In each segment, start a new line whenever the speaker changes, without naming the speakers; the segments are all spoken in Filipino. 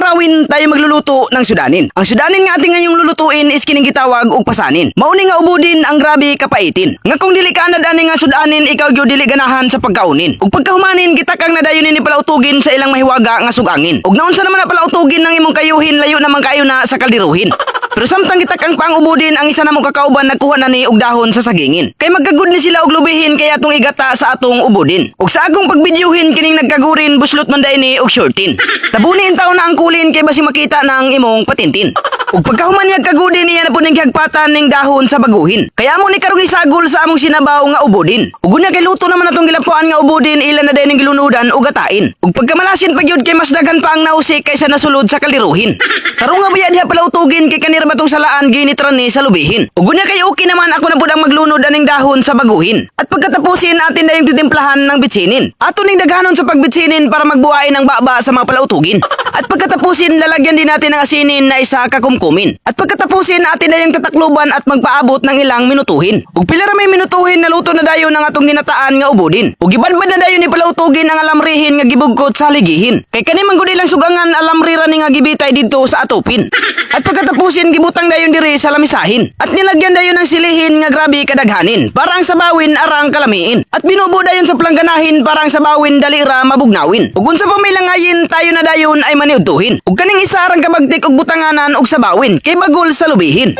marawin tayo magluluto ng sudanin. Ang sudanin nga ating ngayong lulutuin is kining gitawag og pasanin. Mauni nga ubudin ang grabe kapaitin. Nga kung dili ka na nga sudanin ikaw gyud dili ganahan sa pagkaunin. Ug pagkahumanin kita kang nadayon ni palautugin sa ilang mahiwaga nga sugangin. Ug naunsa naman na palautugin ng imong kayuhin layo naman kayo na sa kaldiruhin. Pero samtang kita kang pangubudin ang isa namong kakauban nagkuha na ni og dahon sa sagingin. Kay magkagud ni sila og lubihin kay atong igata sa atong ubudin. Ug sa agong pagbidyuhin kining nagkagurin buslot man ni og shortin. Tabunin taon na ang kulin kay basi makita ng imong patintin. Ug pagkahuman niya kagudi niya na po ning hagpatan ning dahon sa baguhin. Kaya mo ni karong isagol sa among sinabaw nga ubudin. Ug unya kay luto naman atong gilapuan nga ubudin ilan na day ning gilunudan ug gatain. Ug pagkamalasin pa gyud kay mas daghan pa ang nausik kaysa nasulod sa kaliruhin. Tarong nga baya diha pala utugin kay kanira matong salaan ginitran ni sa lubihin. Ug unya kay okay naman ako na pud ang maglunod aning dahon sa baguhin. At pagkatapusin atin na yung titimplahan ng bitsinin. Ato ning daghanon sa pagbitsinin para magbuhay ng baba sa mga palautugin. At pagkatapusin lalagyan din natin ng asinin na isa kakumkumin. At pagkatapusin atin na yung tatakluban at magpaabot ng ilang minutuhin. Ug pila ra may minutuhin naluto na dayon ng atong ginataan nga ubudin. Ug gibanbad na dayon ni palautugin ang alamrihin nga gibugkot sa ligihin. Kay kani man gud sugangan alamri ra ni nga gibitay didto sa atupin. At pagkatapusin gibutang dayon diri sa lamisahin. At nilagyan dayon ng silihin nga grabe kadaghanin para ang sabawin arang kalamiin. At binubo dayon sa plangganahin para ang sabawin dali ra mabugnawin. Ug unsa pa may langayin tayo na dayon ay maniudtuhin. Ug kaning isa arang kabagtik og butanganan og sabawin kay bagol sa lubihin.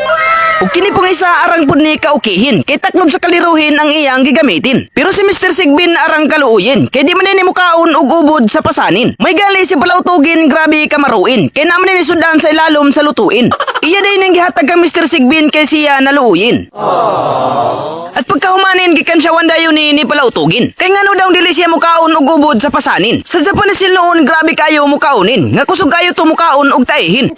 Ug kini pong isa arang pud ni kaukihin kay taklob sa kaliruhin ang iyang gigamitin. Pero si Mr. Sigbin arang kaluuyin kay di man ni mukaon og ubod sa pasanin. May gali si palautugin grabe kamaruin kay naman ni sudan sa ilalom sa lutuin. Iya day nang gihatag kang Mr. Sigbin kay siya naluuyin. At pagkahumanin gikan siya wanda yun ni, ni palautugin. Kay ngano daw dili siya mukaon og ubod sa pasanin. Sa Japanese noon grabe kayo mukaunin. Nga kusog kayo to mukaon og taihin.